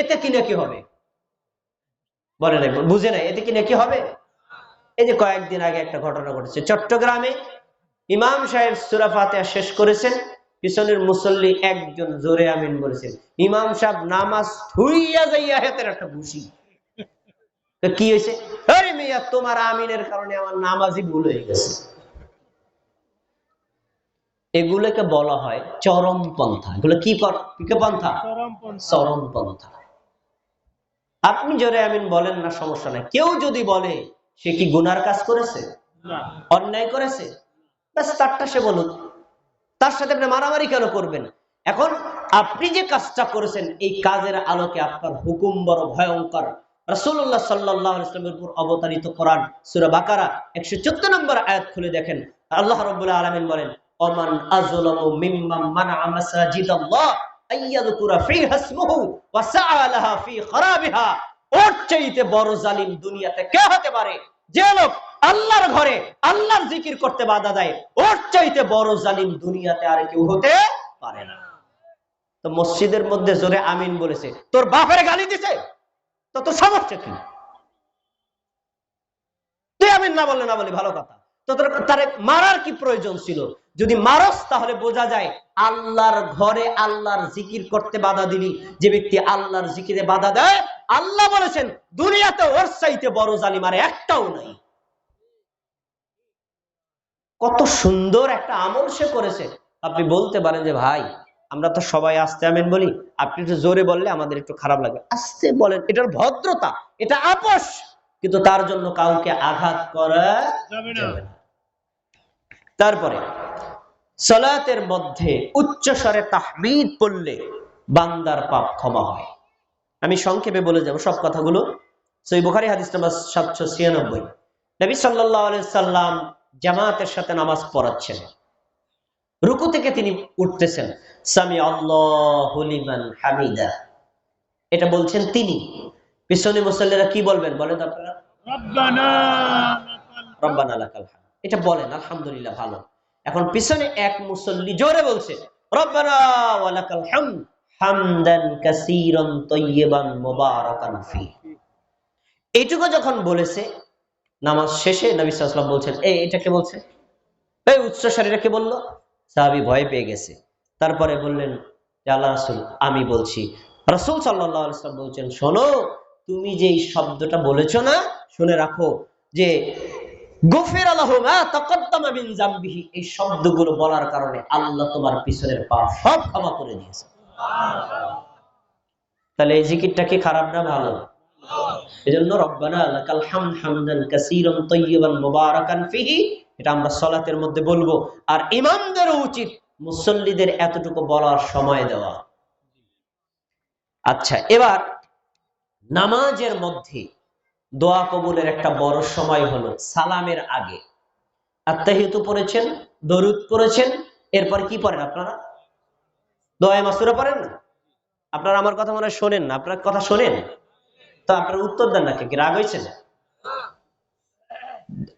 এতে কি নাকি হবে? বলে নাই বুঝে নাই এতে কি নাকি হবে? এই যে কয়েকদিন আগে একটা ঘটনা ঘটেছে। চট্টগ্রামে ইমাম সাহেব সুরা ফাতিহা শেষ করেছেন পিছনের মুসল্লি একজন জোরে আমিন বলেছেন ইমাম সাহেব নামাজ থুইয়া যাইয়া হেতের একটা ঘুষি কি হয়েছে? আরে মেয়া তোমার আমিনের কারণে আমার নামাজই ভুল হয়ে গেছে। এগুলোকে বলা হয় চরম পন্থা এগুলো কি পন্থা? চরম পন্থা? আপনি জোরে আমিন বলেন না সমস্যা নাই। কেউ যদি বলে সে কি গুনার কাজ করেছে? অন্যায় করেছে? ব্যাস তারটা সে বলুন তার সাথে আপনি মারামারি কেন করবেন? এখন আপনি যে কাজটা করেছেন এই কাজের আলোকে আপনার হুকুম বড় ভয়ঙ্কর। রাসূলুল্লাহ সাল্লাল্লাহু আলাইহি ওয়াসাল্লামের উপর অবতারিত কোরআন সূরা বাকারা 114 নম্বর আয়াত খুলে দেখেন। আল্লাহ রাব্বুল আলামিন বলেন মানআ মাসাজিদাল্লাহ। আইয়াযকুরা মসজিদের মধ্যে জোরে আমিন বলেছে, তোর বাপের গালি দিছে? তো তোর সমস্যা কি? তুই আমিন না বললে না বলি, ভালো কথা। তো তোর তারে মারার কি প্রয়োজন ছিল? যদি মারস, তাহলে বোঝা যায় আল্লাহর ঘরে আল্লাহর জিকির করতে বাধা দিলি যে ব্যক্তি আল্লাহর জিকিরে বাধা দেয়, আল্লাহ বলেছেন, দুনিয়াতে ওর চাইতে বড় জালিম আর একটাও নাই। কত সুন্দর একটা আমল সে করেছে। আপনি বলতে পারেন যে, ভাই, আমরা তো সবাই আস্তে আমেন বলি। আপনি একটু জোরে বললে আমাদের একটু খারাপ লাগে। আস্তে বলেন, এটার ভদ্রতা, এটা আপোষ, কিন্তু তার জন্য কাউকে আঘাত করা যাবে না। তারপরে সলাতের মধ্যে উচ্চ স্বরে তাহমিদ পড়লে বান্দার পাপ ক্ষমা হয়। আমি সংক্ষেপে বলে যাব সব কথাগুলো। সই বুখারি হাদিস নাম্বার সাতশো ছিয়ানব্বই। নবী সাল্লাহ সাল্লাম জামাতের সাথে নামাজ পড়াচ্ছেন। রুকু থেকে তিনি উঠতেছেন। সামি আল্লাহ হামিদা। এটা বলছেন তিনি। পিছনে মুসল্লিরা কি বলবেন বলেন আপনারা? রব্বানা। রব্বানা এটা বলেন আলহামদুলিল্লাহ ভালো। এখন পিছনে এক মুসল্লি জোরে বলছে এইটুকু যখন বলেছে, নামাজ শেষে নবী সাল্লাল্লাহু বলছেন, এই এটাকে বলছে? এই উচ্চ শরীরে কে বলল? সাহাবী ভয় পেয়ে গেছে। তারপরে বললেন আল্লাহ রাসূল, আমি বলছি। রাসূল সাল্লাল্লাহু বলছেন, শোনো, তুমি যে এই শব্দটা বলেছ না, শুনে রাখো যে গফির আল্লাহ মা জামবিহি। এই শব্দগুলো বলার কারণে আল্লাহ তোমার পিছনের সব ক্ষমা করে দিয়েছে। তাহলে এই জিকিরটা কি খারাপ না ভালো? আমরা মধ্যে বলব। আর ইমামদেরও উচিত মুসল্লিদের এতটুকু বলার সময় দেওয়া। আচ্ছা এবার নামাজের মধ্যে দোয়া কবুলের একটা বড় সময় হলো সালামের আগে। আত্মাহিত পড়েছেন দরুদ পড়েছেন এরপর কি পড়েন আপনারা? দোয়া মাসুরা পড়েন? না আপনারা আমার কথা মনে শোনেন না আপনার কথা শোনেন? তো আপনার উত্তর দেন না কে রাগ হয়েছে? না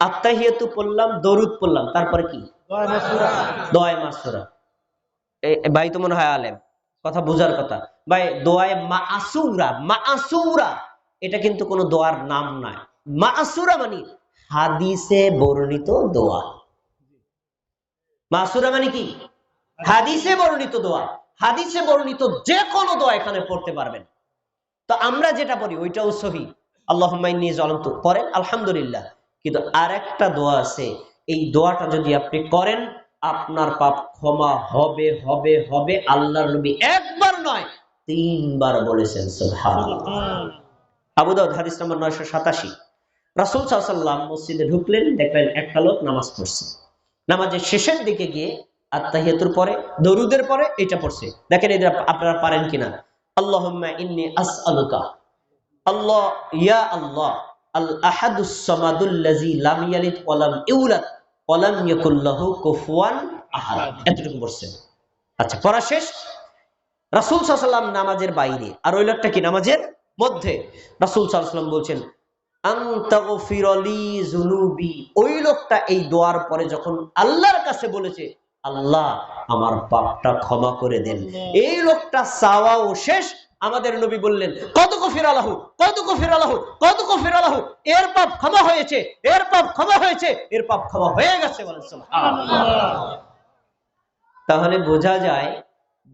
আত্মাহিয়াতু পড়লাম দরুদ পড়লাম তারপরে কি? দোয়া মাসুরা। দোয়ায় ভাই তো মনে হয় আলেম কথা বোঝার কথা। ভাই দোয়ায় মাসুরা মাসুরা। এটা কিন্তু কোনো দোয়ার নাম নয়। মাসুরা মানে হাদিসে বর্ণিত দোয়া। মাসুরা মানে কি? হাদিসে বর্ণিত দোয়া। হাদিসে বর্ণিত যে কোনো দোয়া এখানে পড়তে পারবেন। তো আমরা যেটা পড়ি, ওইটাও সহি। আল্লাহ জলন্ত পড়েন? আলহামদুলিল্লাহ। কিন্তু আরেকটা দোয়া আছে। এই দোয়াটা যদি আপনি করেন, আপনার পাপ ক্ষমা হবে হবে হবে। আল্লাহর নবী একবার নয়, তিনবার বলেছেন, সুবহানাল্লাহ। আবু দাউদ, হাদিস নম্বর নয়শো সাতাশি। রাসুল সাল্লাম মসজিদে ঢুকলেন, দেখলেন একটা লোক নামাজ পড়ছে। নামাজের শেষের দিকে গিয়ে আত্মাহিয়াতুর পরে, দরুদের পরে এটা পড়ছে। দেখেন আপনারা পারেন কিনা? আল্লাহুম্মা ইন্নি আসআলুকা। আল্লাহ, ইয়া আল্লাহ, আল আহাদুস লাম ইয়ালিদ ওয়া লাম ইউলাদ ওয়া লাম ইয়াকুল কুফুয়ান আহাদ। এতটুকু পড়ছেন আচ্ছা পড়া শেষ। রাসূল আলাইহি নামাজের বাইরে। আর ওই লোকটা কি নামাজের? মধ্যে রাসূল ওয়াসাল্লাম বলছেন ওই লোকটা এই দোয়ার পরে যখন আল্লাহর কাছে বলেছে আল্লাহ আমার পাপটা ক্ষমা করে দেন। এই লোকটা চাওয়াও শেষ। আমাদের নবী বললেন কত কফির আলাহু কত কফির আলাহু কত কফির আলাহু এর পাপ ক্ষমা হয়েছে এর পাপ ক্ষমা হয়েছে এর পাপ ক্ষমা হয়ে গেছে বলেন তাহলে বোঝা যায়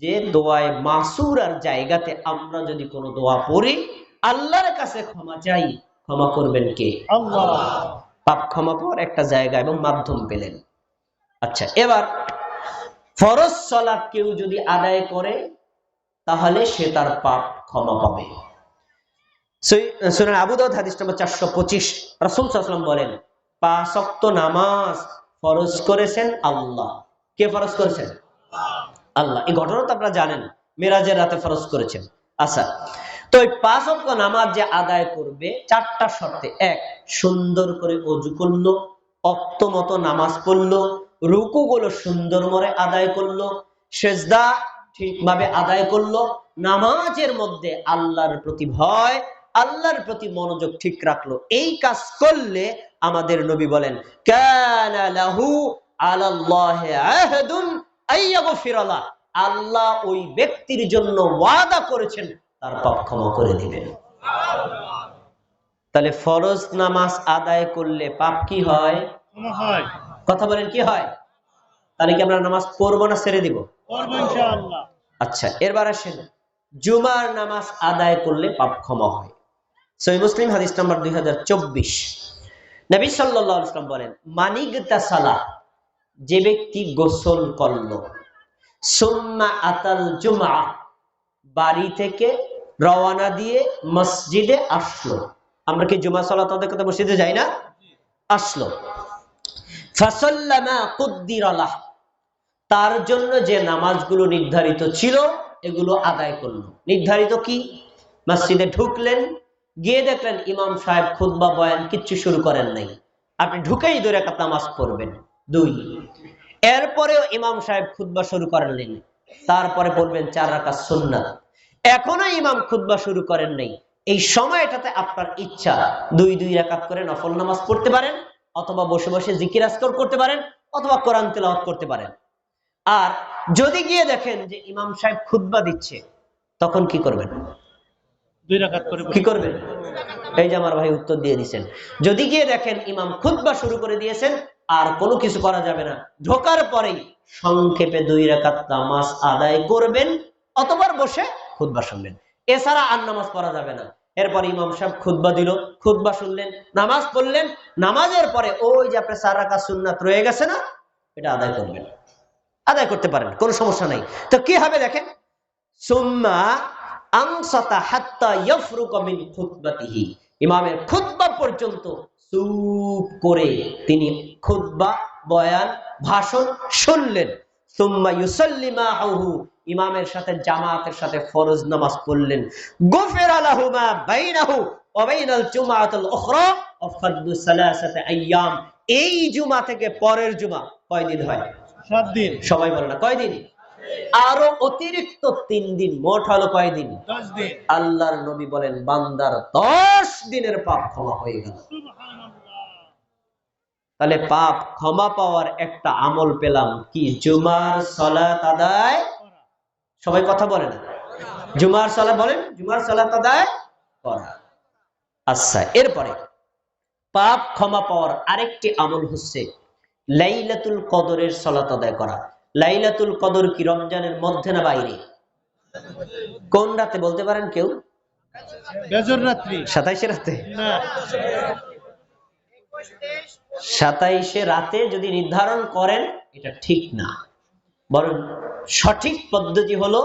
যে দোয়ায় মাসুর আর জায়গাতে আমরা যদি কোনো দোয়া পড়ি আল্লাহর কাছে ক্ষমা চাই ক্ষমা করবেন কে? আল্লাহ। পাপ ক্ষমা পাওয়ার একটা জায়গা এবং মাধ্যম পেলেন। আচ্ছা এবার ফরজ সলাৎ কেউ যদি আদায় করে তাহলে সে তার পাপ ক্ষমা পাবে। সুনান আবু দাউদ হাদিস নম্বর চারশো পঁচিশ। রাসূল সাল্লাল্লাহু বলেন পাঁচ ওয়াক্ত নামাজ ফরজ করেছেন আল্লাহ। কে ফরজ করেছেন? আল্লাহ। এই ঘটনা তো আপনারা জানেন, মেরাজের রাতে ফরজ করেছেন। আচ্ছা তো ওই পাঁচ অক্ট নামাজ যে আদায় করবে, চারটা শর্তে। এক, সুন্দর করে অজু করল অক্ত মতো নামাজ পড়ল রুকু গুলো সুন্দর মরে আদায় করল, সেজদা ঠিকভাবে আদায় করল, নামাজের মধ্যে আল্লাহর প্রতি ভয়, আল্লাহর প্রতি মনোযোগ ঠিক রাখল। এই কাজ করলে আমাদের নবী বলেন, কানা আল্লাহ ওই ব্যক্তির জন্য ওয়াদা করেছেন তার পাপ ক্ষমা করে দিবেন। তাহলে ফরজ নামাজ আদায় করলে পাপ কি হয়? কথা বলেন কি হয়? তাহলে কি আমরা নামাজ পড়ব না ছেড়ে দিব? আচ্ছা এরবার আসেন। জুমার নামাজ আদায় করলে পাপ ক্ষমা হয়। সহি মুসলিম হাদিস নাম্বার দুই হাজার চব্বিশ। নবী সাল্লাহ ইসলাম বলেন মানিক সালা যে ব্যক্তি গোসল করল, সুম্মা আতাল জুমা বাড়ি থেকে রওয়ানা দিয়ে মসজিদে আসলো। আমরা কি জুমা সালাত আদায় করতে মসজিদে যাই না? আসলো। ফাসাল্লামা কুদ্দিরালাহ তার জন্য যে নামাজগুলো নির্ধারিত ছিল, এগুলো আদায় করল। নির্ধারিত কি? মসজিদে ঢুকলেন, গিয়ে দেখলেন ইমাম সাহেব খুতবা বয়ান কিচ্ছু শুরু করেন নাই। আপনি ঢুকেই দূরে একটা নামাজ পড়বেন। দুই এরপরেও ইমাম সাহেব খুতবা শুরু করেননি। তারপরে বলবেন চার রাকাত সুন্নাত। এখনও ইমাম খুতবা শুরু করেন নাই। এই সময়টাতে আপনার ইচ্ছা দুই দুই রাকাত করে নফল নামাজ পড়তে পারেন অথবা বসে বসে জিকির আজকর করতে পারেন অথবা কোরআন তেলাওয়াত করতে পারেন। আর যদি গিয়ে দেখেন যে ইমাম সাহেব খুতবা দিচ্ছে তখন কি করবেন? দুই রাকাত করে কি করবেন? এই যে আমার ভাই উত্তর দিয়ে দিচ্ছেন যদি গিয়ে দেখেন ইমাম খুতবা শুরু করে দিয়েছেন আর কোনো কিছু করা যাবে না। ঢোকার পরেই সংক্ষেপে দুই রাকাত নামাজ আদায় করবেন অতবার বসে খুতবা শুনলেন। এছাড়া আর নামাজ পড়া যাবে না। এরপর ইমাম সাহেব খুতবা দিল, খুতবা শুনলেন, নামাজ পড়লেন, নামাজের পরে ওই যে আপনার চার রাকাত সুন্নাত রয়ে গেছে না, এটা আদায় করবেন। আদায় করতে পারেন, কোনো সমস্যা নাই। তো কি হবে দেখেন? সুম্মা আনসাতা হাত্তা ইয়াফরুকা মিন খুতবাতিহি। ইমামের খুতবা পর্যন্ত চুপ করে তিনি খুতবা বয়ান ভাষণ শুনলেন। সুম্মা ইউসাল্লিমা হাহু ইমামের সাথে জামাতের সাথে ফরজ নামাজ পড়লেন। গুফিরা লাহু বাইনাহু ওয়া জুমআতুল উখরা আফাদু সালাসাতে আইয়াম। এই জুমা থেকে পরের জুমা কয়দিন হয়? সাত দিন। সবাই বলে না কয়দিন? আরও অতিরিক্ত তিন দিন মোট হলো কয়দিন দিন? আল্লাহর নবী বলেন বান্দার দশ দিনের পাপ ক্ষমা হয়ে গেল। তাহলে পাপ ক্ষমা পাওয়ার একটা আমল পেলাম কি? জুমার সলাত আদায়? সবাই কথা বলে না? জুমার সলা বলেন জুমার সলাত আদায় করা। আচ্ছা এরপরে পাপ ক্ষমা পাওয়ার আরেকটি আমল হচ্ছে লাইলাতুল কদরের সলাত আদায় করা। লাইলাতুল কদর কি রমজানের মধ্যে না বাইরে? কোন রাতে বলতে পারেন কেউ? সাতাইশে রাতে? সাতাইশে রাতে যদি নির্ধারণ করেন এটা ঠিক না। বরং সঠিক পদ্ধতি হলো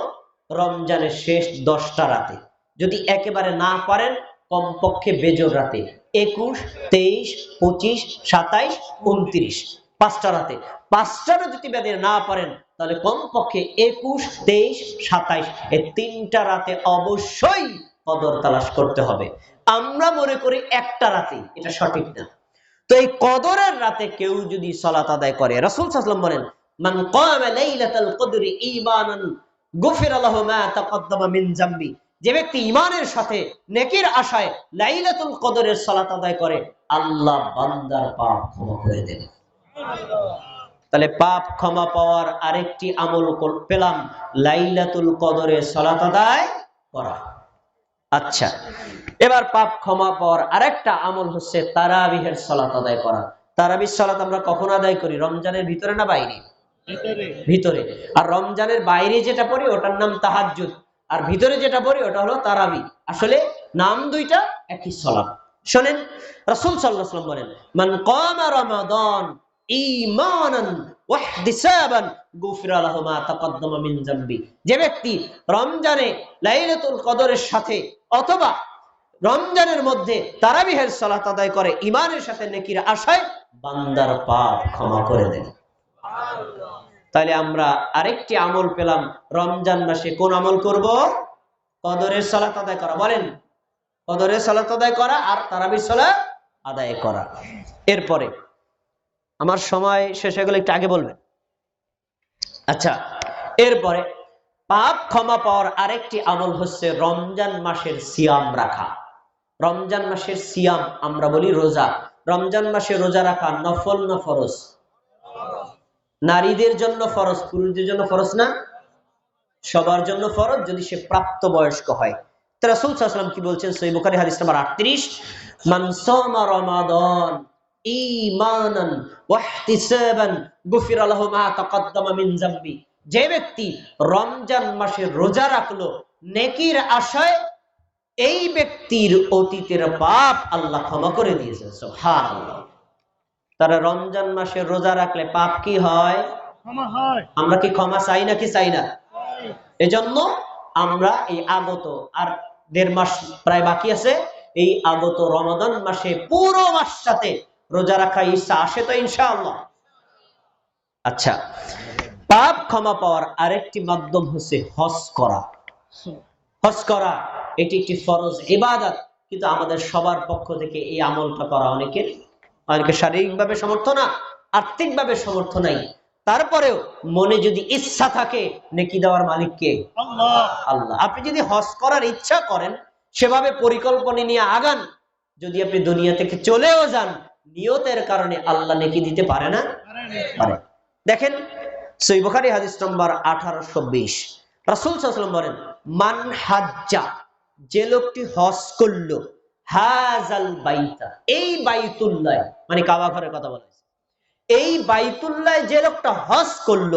রমজানের শেষ দশটা রাতে। যদি একেবারে না পারেন কমপক্ষে বেজর রাতে। একুশ তেইশ পঁচিশ সাতাইশ উনত্রিশ। পাঁচটা রাতে। পাঁচটারও যদি বেঁধে না পারেন, তাহলে কমপক্ষে একুশ, তেইশ, সাতাইশ, এই তিনটা রাতে অবশ্যই কদর তালাশ করতে হবে। আমরা মনে করি একটা রাতে এটা সঠিক না। তো এই কদরের রাতে কেউ যদি সলাত আদায় করে, রাসূল সাল্লাল্লাহু বলেন, মান লাইলাতাল কদরি ঈমানান, গুফিরা লাহু মা মিন জামবি। যে ব্যক্তি ঈমানের সাথে নেকির আশায় লাইলাতুল কদরের সালাত আদায় করে, আল্লাহ বান্দার পাপ ক্ষমা করে দেন তাহলে পাপ ক্ষমা পাওয়ার আরেকটি আমল পেলাম। লাইলাতুল কদরের সালাত আদায় করা। আচ্ছা এবার পাপ ক্ষমা পাওয়ার আরেকটা আমল হচ্ছে তারাবিহের সলাত আদায় করা। তারাবির সলাত আমরা কখন আদায় করি? রমজানের ভিতরে না বাইরে? ভিতরে। আর রমজানের বাইরে যেটা পড়ি ওটার নাম তাহাজ্জুদ। আর ভিতরে যেটা পড়ি ওটা হলো তারাবি আসলে নাম দুইটা একই সলাপ শোনেন রাসূল সাল্লাল্লাহু আলাইহি ওয়াসাল্লাম বলেন মান কামা রমাদান যে ব্যক্তি রমজানে কদরের সাথে অথবা রমজানের মধ্যে করে, ঈমানের সাথে নেকির আশায় বান্দার পাপ ক্ষমা করে তাহলে আমরা আরেকটি আমল পেলাম, রমজান মাসে কোন আমল করব? কদরের সালাত আদায় করা। বলেন, কদরের সালাত আদায় করা আর তারাবির সালাত আদায় করা। এরপরে আমার সময় শেষ হয়ে গেলে একটু আগে বলবেন। আচ্ছা এরপরে পাপ ক্ষমা পাওয়ার আরেকটি আমল হচ্ছে রমজান মাসের সিয়াম রাখা। রমজান মাসের সিয়াম আমরা বলি রোজা। রমজান মাসে রোজা রাখা নফল না ফরজ? নারীদের জন্য ফরজ, পুরুষদের জন্য ফরজ না? সবার জন্য ফরজ যদি সে প্রাপ্ত বয়স্ক হয় রাসূল সাল্লাল্লাহু আলাইহি কি বলছেন? সহিহ হাদিস নাম্বার 38 মান সামা রমাদান ঈমানান ওয়াহতিসাবান গুফিরা লাহু মা তাকদ্দামা মিন যামবি। যে ব্যক্তি রমজান মাসে রোজা রাখল নেকির আশায় এই ব্যক্তির অতীতের পাপ আল্লাহ ক্ষমা করে দিয়েছেন সুবহানাল্লাহ। তারা রমজান মাসে রোজা রাখলে পাপ কি হয়? ক্ষমা আমরা কি ক্ষমা চাই নাকি চাই না? এজন্য আমরা এই আগত আর দেড় মাস প্রায় বাকি আছে এই আগত রমাদান মাসে পুরো মাস সাথে রোজা রাখা ইচ্ছা আসে তো ইনশাআল্লাহ। আচ্ছা পাপ ক্ষমা পাওয়ার আরেকটি মাধ্যম হচ্ছে হজ করা। হজ করা এটি একটি ফরজ ইবাদত কিন্তু আমাদের সবার পক্ষ থেকে এই আমলটা করা অনেকের অনেকে শারীরিকভাবে সমর্থ না আর্থিকভাবে সমর্থ নাই। তারপরেও মনে যদি ইচ্ছা থাকে নেকি দেওয়ার মালিক কে আল্লাহ। আল্লাহ। আপনি যদি হজ করার ইচ্ছা করেন সেভাবে পরিকল্পনা নিয়ে আগান। যদি আপনি দুনিয়া থেকে চলেও যান নিয়তের কারণে আল্লাহ নেকি দিতে পারে না? দেখেন, সই হাদিস নম্বর আঠারোশো বিশ। রাসুল সাল্লাম বলেন, মান হাজ্জা, যে লোকটি হজ করল হাজাল বাইতা। এই বাইতুল্লাহ মানে কাবা ঘরের কথা। এই যে লোকটা হজ করল,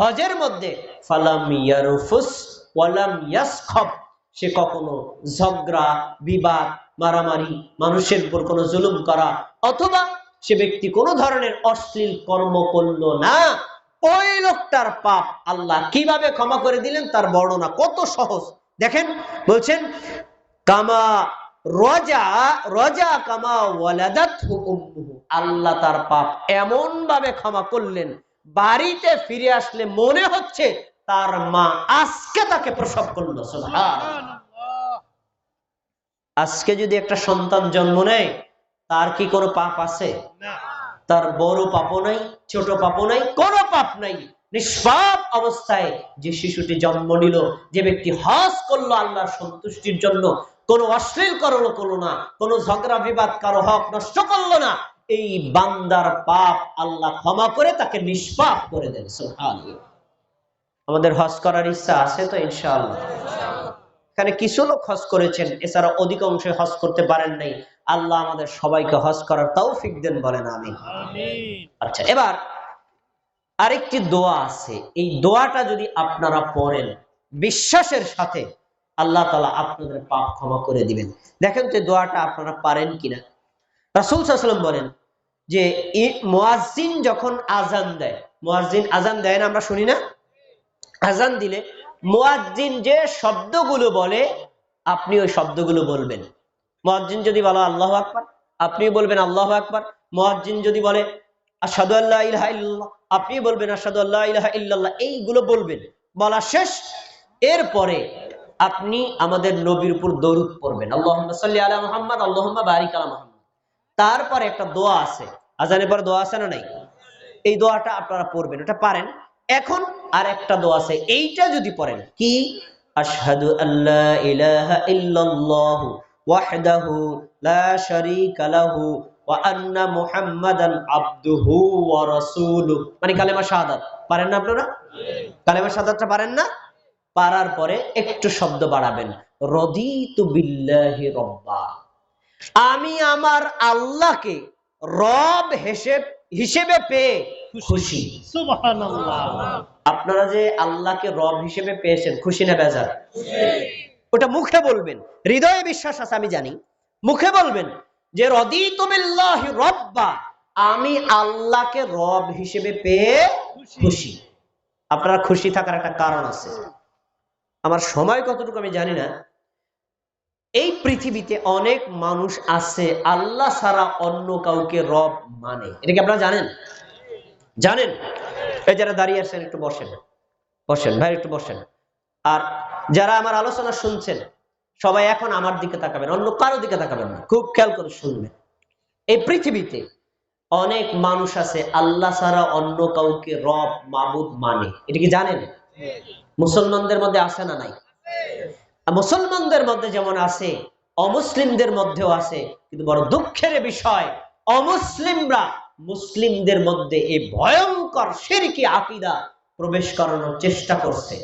হজের মধ্যে ফালাম ইয়ারুফুস ওয়ালাম ইয়াসখব। সে কখনো ঝগড়া, বিবাদ মারামারি, মানুষের উপর কোনো জুলুম করা, অথবা সে ব্যক্তি কোনো ধরনের অশ্লীল কর্ম করল না। ওই লোকটার পাপ আল্লাহ কীভাবে ক্ষমা করে দিলেন তার বর্ণনা কত সহজ। দেখেন, বলছেন, কামা রজা রজা কামা আল্লাহ তার পাপ এমন ভাবে ক্ষমা করলেন, বাড়িতে ফিরে আসলে মনে হচ্ছে তার মা আজকে তাকে প্রসব করল, সুবহানাল্লাহ। আজকে যদি একটা সন্তান জন্ম নেয় তার কি কোনো পাপ আছে? তার বড় পাপও নাই ছোট পাপও নাই কোনো পাপ নাই। নিষ্পাপ অবস্থায় যে শিশুটি জন্ম নিল যে ব্যক্তি হজ করল আল্লাহর সন্তুষ্টির জন্য কোনো অশ্লীল করল করল না কোনো ঝগড়া বিবাদ কারও হক নষ্ট করল না এই বান্দার পাপ আল্লাহ ক্ষমা করে তাকে নিষ্পাপ করে দেন সুবহানাল্লাহ। আমাদের হজ করার ইচ্ছা আছে তো ইনশাআল্লাহ? এখানে কিছু লোক হজ করেছেন এছাড়া অধিকাংশ হজ করতে পারেন নাই। আল্লাহ আমাদের সবাইকে হজ করার তৌফিক দেন বলেন আমি আচ্ছা এবার আরেকটি দোয়া আছে। এই দোয়াটা যদি আপনারা পড়েন বিশ্বাসের সাথে আল্লাহ তালা আপনাদের পাপ ক্ষমা করে দিবেন। দেখেন তো দোয়াটা আপনারা পারেন কিনা। রাসুল সাল্লাম বলেন যে মোয়াজিন যখন আজান দেয় মোয়াজিন আজান দেয় না আমরা শুনি না? আজান দিলে মুয়াজ্জিন যে শব্দগুলো বলে, আপনি ওই শব্দগুলো বলবেন। মুয়াজ্জিন যদি বলো আল্লাহ আকবার আপনি বলবেন আল্লাহ আকবার। মুয়াজ্জিন যদি বলে আসাদু আল্লাহ ইলাহা ইল্লাল্লাহ আপনি বলবেন আসাদু আল্লাহ ইলাহা ইল্লাল্লাহ, এইগুলো বলবেন। বলা শেষ। এরপরে আপনি আমাদের নবীর উপর দরুদ পড়বেন। আল্লাহুম্মা সাল্লি আলা মুহাম্মদ, আল্লাহুম্মা বারিক আলা মুহাম্মদ। তারপরে একটা দোয়া আছে। আজানের পর দোয়া আছে না নাই? এই দোয়াটা আপনারা পড়বেন। ওটা পারেন। এখন আর একটা দোয়া আছে, এইটা যদি পড়েন। কি? আশহাদু আল্লা ইলাহা ইল্লাল্লাহ ওয়াহদাহু লা শারীকা লাহু ওয়া আন্না মুহাম্মাদান আবদুহু ওয়া রাসূলুহু মানে কালেমা শাহাদাত। পারেন না আপনারা? কালেমা শাহাদাতটা পারেন না? পারার পরে একটু শব্দ বাড়াবেন। রদিতু বিল্লাহি রব্বা। আমি আমার আল্লাহকে রব হিসেব হিসেবে পেয়ে খুশি। আপনারা যে আল্লাহকে রব হিসেবে পেয়েছেন খুশি না বেজার? ওটা মুখে বলবেন। হৃদয়ে বিশ্বাস আছে আমি জানি। মুখে বলবেন যে রদিতু বিল্লাহি রব্বা আমি আল্লাহকে রব হিসেবে পেয়ে খুশি। আপনারা খুশি থাকার একটা কারণ আছে। আমার সময় কতটুকু আমি জানি না। এই পৃথিবীতে অনেক মানুষ আছে আল্লাহ ছাড়া অন্য কাউকে রব মানে। এটা কি আপনারা জানেন? জানেন? এই যারা দাঁড়িয়ে আছেন, একটু বসেন। বসেন, ভাই, একটু বসেন। আর যারা আমার আলোচনা শুনছেন, সবাই এখন আমার দিকে তাকাবেন, অন্য কারও দিকে তাকাবেন না, খুব খেয়াল করে শুনবেন। এই পৃথিবীতে অনেক মানুষ আছে, আল্লাহ ছাড়া অন্য কাউকে রব, মাবুদ মানে। এটা কি জানেন? মুসলমানদের মধ্যে আছে না নাই? মুসলমানদের মধ্যে যেমন আছে, অমুসলিমদের মধ্যেও আছে, কিন্তু বড় দুঃখের বিষয়, অমুসলিমরা মুসলিমদের মধ্যে এই ভয়ঙ্কর সিরকি আকিদা প্রবেশ করানোর চেষ্টা করছে।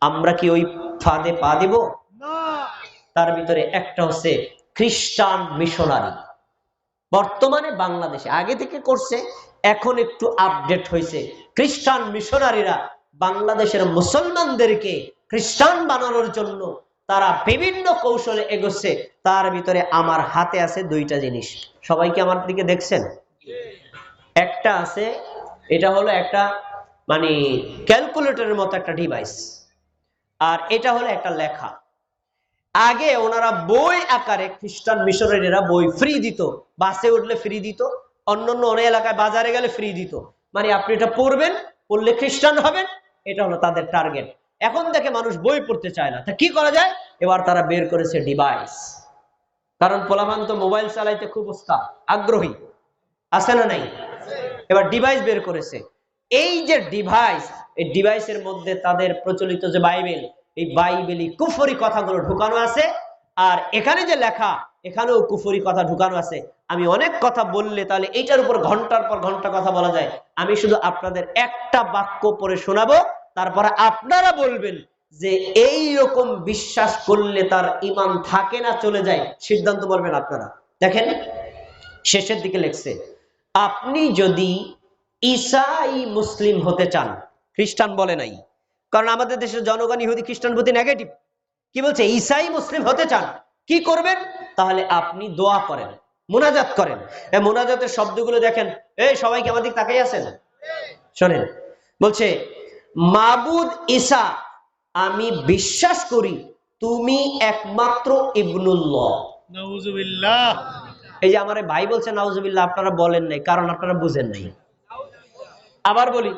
আমরা কি ওই ফাঁদে পা দিব? তার ভিতরে একটা হচ্ছে খ্রিস্টান মিশনারি। বর্তমানে বাংলাদেশে আগে থেকে করছে এখন একটু আপডেট হয়েছে। খ্রিস্টান মিশনারিরা বাংলাদেশের মুসলমানদেরকে খ্রিস্টান বানানোর জন্য তারা বিভিন্ন কৌশলে এগোচ্ছে। তার ভিতরে আমার হাতে আছে দুইটা জিনিস। সবাই কি আমার দিকে দেখছেন? একটা আছে, এটা হলো একটা মানে ক্যালকুলেটরের মতো একটা ডিভাইস আর এটা হলো একটা লেখা। আগে ওনারা বই আকারে খ্রিস্টান মিশনারিরা বই ফ্রি দিত, বাসে উঠলে ফ্রি দিত, অন্যান্য অনেক এলাকায় বাজারে গেলে ফ্রি দিত। মানে আপনি এটা পড়বেন, পড়লে খ্রিস্টান হবেন, এটা হলো তাদের টার্গেট এখন দেখে মানুষ বই পড়তে চায় না। তা কি করা যায়? এবার তারা বের করেছে ডিভাইস কারণ পোলাপান তো মোবাইল চালাইতে খুব উস্তাদ, আগ্রহী। আছে না নাই? এবার ডিভাইস বের করেছে। এই যে ডিভাইস এই ডিভাইসের মধ্যে তাদের প্রচলিত যে বাইবেল, এই বাইবেলি কুফরি কথাগুলো ঢুকানো আছে, আর এখানে যে লেখা, এখানেও কুফরি কথা ঢুকানো আছে। আমি অনেক কথা বললে তাহলে এইটার উপর ঘণ্টার পর ঘণ্টা কথা বলা যায়। আমি শুধু আপনাদের একটা বাক্য পরে শোনাবো, তারপরে আপনারা বলবেন যে এই রকম বিশ্বাস করলে তার ইমান থাকে না, চলে যায়। সিদ্ধান্ত বলবেন আপনারা। দেখেন, শেষের দিকে লেখছে আপনি যদি ঈসাই মুসলিম হতে চান, খ্রিস্টান বলে নাই, কারণ আমাদের দেশের জনগণ ইহুদি খ্রিস্টান প্রতি নেগেটিভ কি বলছে? ঈসাই মুসলিম হতে চান, কি করবেন? তাহলে আপনি দোয়া করেন, মোনাজাত করেন। মোনাজাতের শব্দগুলো দেখেন। এই সবাইকে আমাদের তাকাই আছেন? শোনেন, বলছে, মাবুদ ঈসা, আমি বিশ্বাস করি তুমি একমাত্র ইবনুল্লাহ। এই যে আমার ভাই বলছে নাউজুবিল্লাহ আপনারা বলেন নাই কারণ আপনারা বুঝেন নাই। আবার বলি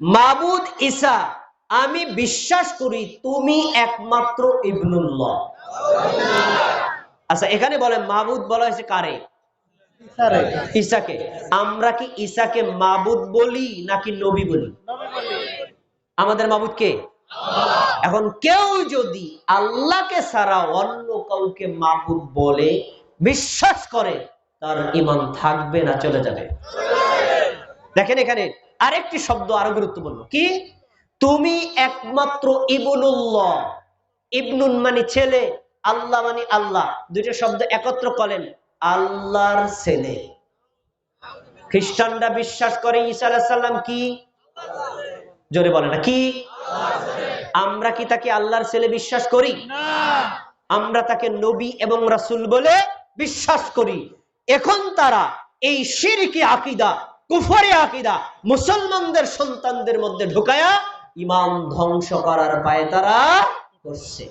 মাবুদ ঈসা আমি বিশ্বাস করি তুমি একমাত্র ইবনুল্লাহ। আচ্ছা এখানে বলে মাবুদ বলা হয়েছে কারে? সারে ঈসাকে। আমরা কি ঈসাকে মাবুদ বলি নাকি নবী বলি? আমাদের মাবুদ কে? এখন কেউ যদি আল্লাহকে ছাড়া অন্য কাউকে মাবুদ বলে বিশ্বাস করে তার ইমান থাকবে না চলে যাবে। দেখেন এখানে আরেকটি শব্দ আরও গুরুত্বপূর্ণ। কি? তুমি একমাত্র ইবনুল্লাহ। ইবনুন মানে ছেলে আল্লাহ মানে আল্লাহ। দুইটা শব্দ একত্র করেন আল্লাহর ছেলে। খ্রিস্টানরা বিশ্বাস করে ঈসা আলাইহিস সালাম কি? জোরে বলে না কি? আমরা কি তাকে আল্লাহর ছেলে বিশ্বাস করি? না। আমরা তাকে নবী এবং রাসূল বলে বিশ্বাস করি, এখন তারা এই শিরকি আকিদা, কুফরি আকিদা মুসলমানদের সন্তানদের মধ্যে ঢুকায়া ইমান ধ্বংস করার পায়ে তারা করছে।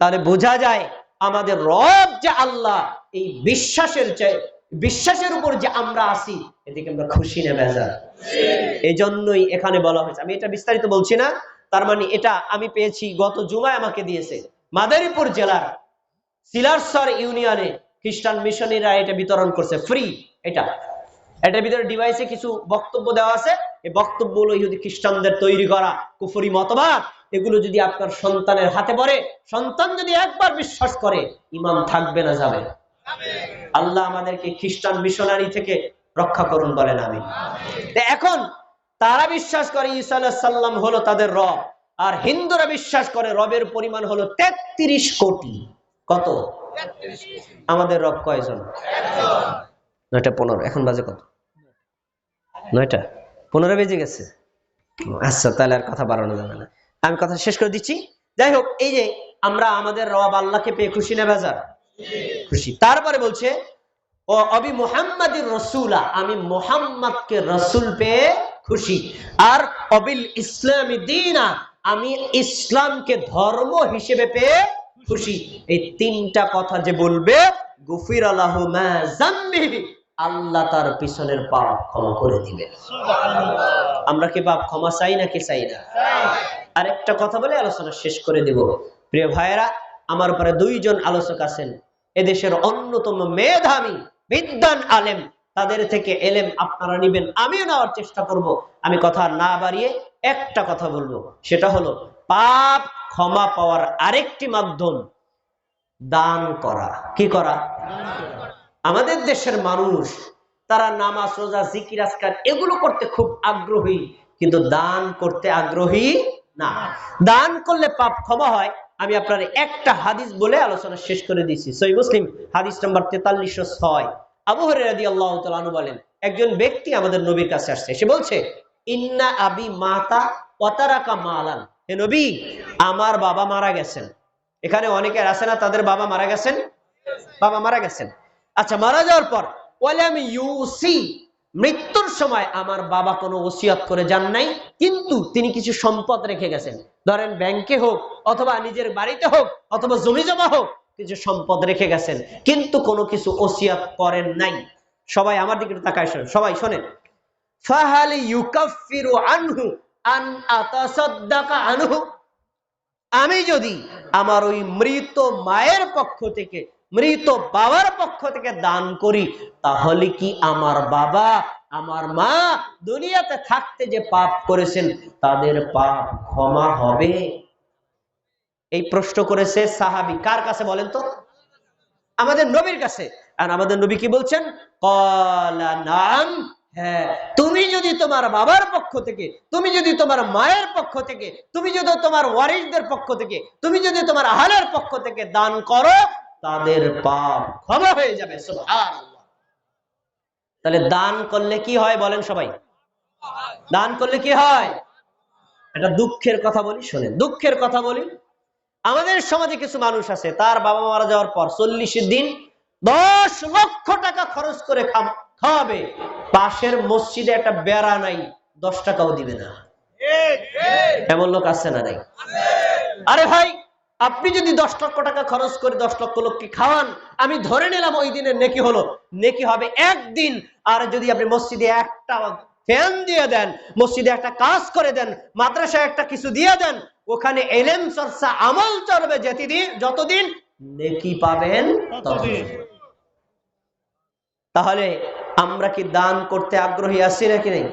তাহলে বোঝা যায় আমাদের রব যে আল্লাহ, এই বিশ্বাসের চেয়ে বিশ্বাসের উপর যে আমরা আসি এদিকে আমরা খুশি না বেজার। এই জন্যই এখানে বলা হয়েছে। আমি এটা বিস্তারিত বলছি না, তার মানে এটা আমি পেয়েছি, গত জুমায় আমাকে দিয়েছে। মাদারীপুর জেলার সিলারসর ইউনিয়নে খ্রিস্টান মিশনারিরা এটা বিতরণ করছে ফ্রি এটা। এটার ভিতরে ডিভাইসে কিছু বক্তব্য দেওয়া আছে। এই বক্তব্যগুলো ইহুদি খ্রিস্টানদের তৈরি করা কুফরি মতবাদ। এগুলো যদি আপনার সন্তানের হাতে পড়ে, সন্তান যদি একবার বিশ্বাস করে ইমান থাকবে না, যাবে আল্লাহ আমাদেরকে খ্রিস্টান মিশনারি থেকে রক্ষা করুন বলেন আমি এখন তারা বিশ্বাস করে ঈসা সাল্লাম হলো তাদের রব, আর হিন্দুরা বিশ্বাস করে রবের পরিমাণ হলো তেত্রিশ কোটি। কত? আমাদের রব কয়জন? নয়টা পনেরো। এখন বাজে কত? নয়টা? পনেরো বেজে গেছে। আচ্ছা তাহলে আর কথা বাড়ানো যাবে না। আমি কথা শেষ করে দিচ্ছি। যাই হোক, এই যে আমরা আমাদের রব আল্লাহকে পেয়ে খুশি না বেজার? খুশি। তারপরে বলছে, ও অবি মোহাম্মদের রসুলা। আমি মোহাম্মদকে রসুল পেয়ে খুশি। আর অবিল ইসলামী দিনা, আমি ইসলামকে ধর্ম হিসেবে পেয়ে খুশি। এই তিনটা কথা যে বলবে গুফির আল্লাহ আল্লাহ তার পিছনের পাপ ক্ষমা করে দিবে। আমরা কি পাপ ক্ষমা চাই নাকি চাই না? আরেকটা কথা বলে আলোচনা শেষ করে দেব। প্রিয় ভাইয়েরা আমার উপরে দুইজন আলোচক আছেন। এদেশের অন্যতম মেধাবী বিদ্যান আলেম তাদের থেকে এলেম আপনারা নিবেন। আমিও নেওয়ার চেষ্টা করব। আমি কথা না বাড়িয়ে একটা কথা বলব। সেটা হলো পাপ ক্ষমা পাওয়ার আরেকটি মাধ্যম, দান করা। কি করা? আমাদের দেশের মানুষ, তারা নামাজ, রোজা, জিকির, আজকার, এগুলো করতে খুব আগ্রহী, কিন্তু দান করতে আগ্রহী না। দান করলে পাপ ক্ষমা হয়। আমি আপনার একটা হাদিস বলে আলোচনা শেষ করে দিচ্ছি সই মুসলিম, হাদিস নাম্বার তেতাল্লিশশো ছয়। আবু হরাদি আল্লাহ তালু বলেন, একজন ব্যক্তি আমাদের নবীর কাছে আসছে। সে বলছে, ইন্না আবি মাতা পতারাকা মালান। নবী, আমার বাবা মারা গেছেন। এখানে অনেকের আছে না, তাদের বাবা মারা গেছেন? বাবা মারা গেছেন। আচ্ছা মারা যাওয়ার পর আমি ইউসি, মৃত্যুর সময় আমার বাবা কোনো ওসিয়ত করে যান নাই, কিন্তু তিনি কিছু সম্পদ রেখে গেছেন। ধরেন, ব্যাংকে হোক, অথবা নিজের বাড়িতে হোক, অথবা জমি জমা হোক, কিছু সম্পদ রেখে গেছেন, কিন্তু কোনো কিছু ওসিয়ত করেন নাই। সবাই আমার দিকে তাকায় শোনেন, সবাই শোনেন। ফাহালি ইউকাফিরু আনহু আমি যদি আমার ওই মৃত মায়ের পক্ষ থেকে, মৃত বাবার পক্ষ থেকে দান করি, তাহলে কি আমার বাবা, আমার মা দুনিয়াতে থাকতে যে পাপ করেছেন, তাদের পাপ ক্ষমা হবে? এই প্রশ্ন করেছে সাহাবি। কার কাছে বলেন তো? আমাদের নবীর কাছে। আর আমাদের নবী কি বলছেন? কলা নাম হ্যাঁ তুমি যদি তোমার বাবার পক্ষ থেকে, তুমি যদি তোমার মায়ের পক্ষ থেকে, তুমি যদি তোমার ওয়ারিসদের পক্ষ থেকে, তুমি যদি তোমার আহালের পক্ষ থেকে দান করো, তাদের পাপ ক্ষমা হয়ে যাবে তাহলে দান করলে কি হয় বলেন সবাই? দান করলে কি হয়? একটা দুঃখের কথা বলি, শোনেন, দুঃখের কথা বলি। আমাদের সমাজে কিছু মানুষ আছে, তার বাবা মারা যাওয়ার পর চল্লিশ দিন দশ লক্ষ টাকা খরচ করে খাম- খাওয়াবে পাশের মসজিদে একটা বেড়া নাই, দশ টাকাও দিবে না। এমন লোক আছে না নাই? আরে ভাই, আপনি যদি দশ লক্ষ টাকা খরচ করে দশ লক্ষ লোককে খাওয়ান, আমি ধরে নিলাম ওই দিনের নেকি হলো। নেকি হবে একদিন। আর যদি আপনি মসজিদে একটা ফ্যান দিয়ে দেন, মসজিদে একটা কাজ করে দেন, মাদ্রাসায় একটা কিছু দিয়ে দেন, ওখানে এলেম চর্চা, আমল চলবে যেদিন যতদিন নেকি পাবেন ততদিন। তাহলে আমরা কি দান করতে আগ্রহী আছি নাকি নেই?